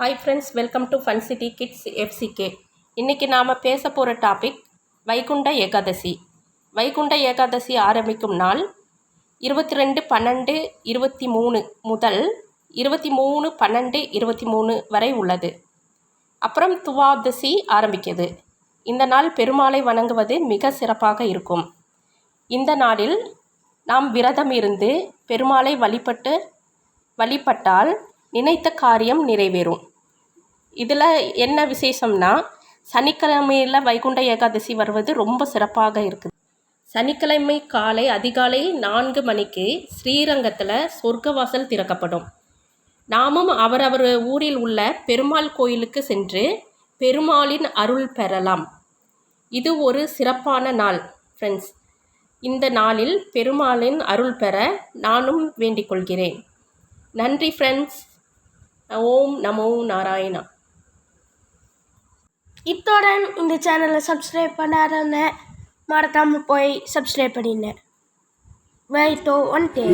Hi friends welcome to fun city kids FCK இன்றைக்கி நாம் பேச போகிற டாபிக் வைகுண்ட ஏகாதசி. வைகுண்ட ஏகாதசி ஆரம்பிக்கும் நாள் இருபத்தி ரெண்டு பன்னெண்டு இருபத்தி மூணு முதல் இருபத்தி மூணு பன்னெண்டு இருபத்தி மூணு வரை உள்ளது. அப்புறம் துவாதசி ஆரம்பிக்கிறது இந்த நாள் பெருமாளை வணங்குவது மிக சிறப்பாக இருக்கும். இந்த நாளில் நாம் விரதம் இருந்து பெருமாளை வழிபட்டு வழிபட்டால் நினைத்த காரியம் நிறைவேறும். இதில் என்ன விசேஷம்னா சனிக்கிழமையில் வைகுண்ட ஏகாதசி வருவது ரொம்ப சிறப்பாக இருக்குது. சனிக்கிழமை காலை அதிகாலை நான்கு மணிக்கு ஸ்ரீரங்கத்தில் சொர்க்கவாசல் திறக்கப்படும். நாமும் அவரவர் ஊரில் உள்ள பெருமாள் கோயிலுக்கு சென்று பெருமாளின் அருள் பெறலாம். இது ஒரு சிறப்பான நாள் ஃப்ரெண்ட்ஸ் இந்த நாளில் பெருமாளின் அருள் பெற நானும் வேண்டிக் கொள்கிறேன். நன்றி ஃப்ரெண்ட்ஸ் ஓம் நமோ நாராயணா. இத்துடன் இந்த சேனலை சப்ஸ்கிரைப் பண்ணாதவங்க மறக்காமல் போய் சப்ஸ்கிரைப் பண்ணிடுங்க வெயிட்டோ ஒன் டே